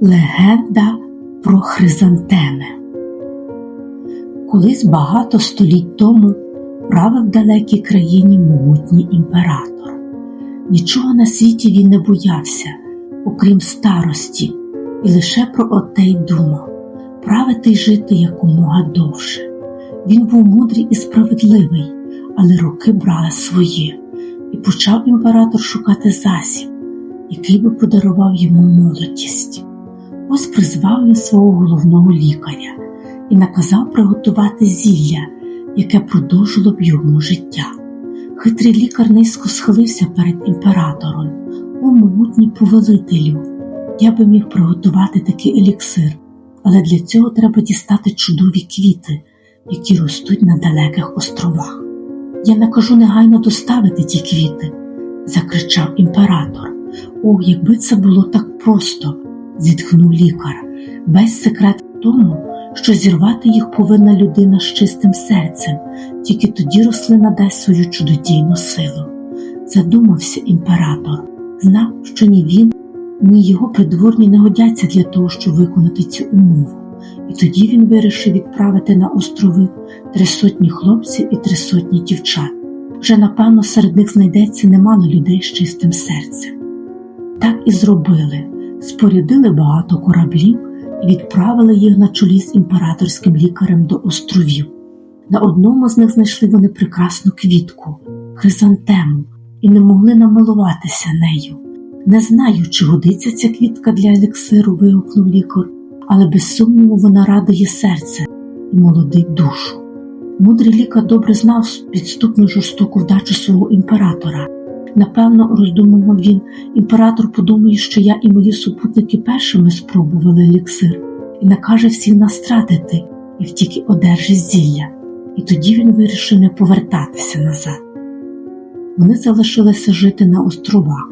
Легенда про хризантеми. Колись багато століть тому правив далекій країні могутній імператор. Нічого на світі він не боявся, окрім старості, і лише про оте й думав правити й жити якомога довше. Він був мудрий і справедливий, але роки брали своє, і почав імператор шукати засіб, який би подарував йому молодість. Ось призвав він свого головного лікаря і наказав приготувати зілля, яке продовжило б йому життя. Хитрий лікар низько схилився перед імператором, о могутній повелителю. Я би міг приготувати такий еліксир, але для цього треба дістати чудові квіти, які ростуть на далеких островах. Я накажу негайно доставити ті квіти, закричав імператор. О, якби це було так просто зітхнув лікар. Весь секрет в тому, що зірвати їх повинна людина з чистим серцем, тільки тоді рослина дасть свою чудодійну силу. Задумався імператор, знав, що ні він, ні його придворні не годяться для того, щоб виконати цю умову. І тоді він вирішив відправити на острови три сотні хлопців і три сотні дівчат. Вже напевно серед них знайдеться немало людей з чистим серцем. Так і зробили спорядили багато кораблів і відправили їх на чолі з імператорським лікарем до островів. На одному з них знайшли вони прекрасну квітку, хризантему, і не могли намилуватися нею. Не знаю, чи годиться ця квітка для елексиру, вигукнув лікар, але без сумніву вона радує серце і молодить душу. Мудрий лікар добре знав підступну жорстоку вдачу свого імператора. Напевно, роздумував він, імператор подумає, що я і мої супутники першими спробували еліксир і накаже всіх нас стратити, і втіки одержить зілля, і тоді він вирішив не повертатися назад. Вони залишилися жити на островах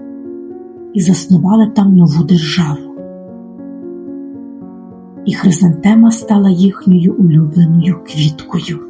і заснували там нову державу. І хризантема стала їхньою улюбленою квіткою.